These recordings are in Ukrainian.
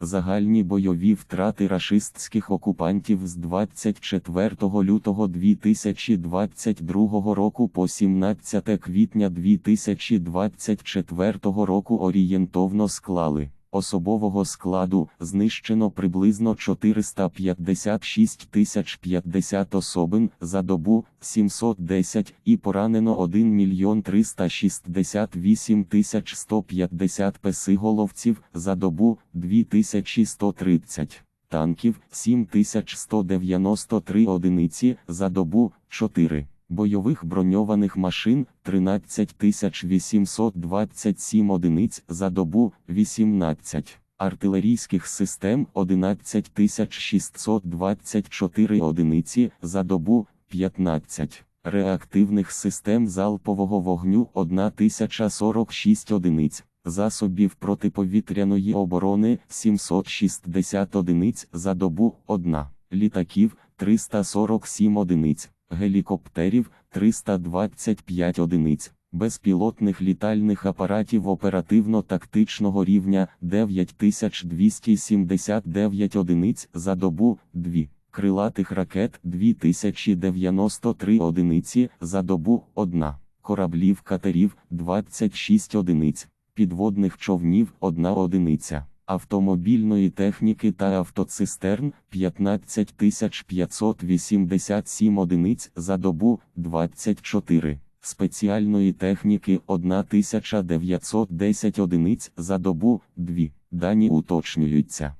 Загальні бойові втрати рашистських окупантів з 24 лютого 2022 року по 17 квітня 2024 року орієнтовно склали. Особового складу знищено приблизно 456 тисяч 50 особин за добу 710 і поранено 1 мільйон 368 тисяч 150 песиголовців за добу 2130 танків 7193 одиниці за добу 4 бойових броньованих машин 13827 одиниць за добу 18, артилерійських систем 11624 одиниці за добу 15, реактивних систем залпового вогню 1046 одиниць. Засобів протиповітряної оборони 760 одиниць за добу 1, літаків 347 одиниць, гелікоптерів 325 одиниць, безпілотних літальних апаратів оперативно-тактичного рівня 9279 одиниць за добу 2, крилатих ракет 2093 одиниці за добу 1, кораблів катерів 26 одиниць, підводних човнів 1 одиниця автомобільної техніки та автоцистерн 15587 одиниць за добу 24, спеціальної техніки 1910 одиниць за добу 2. Дані уточнюються.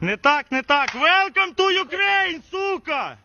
Не так, не так. Welcome to Ukraine, сука!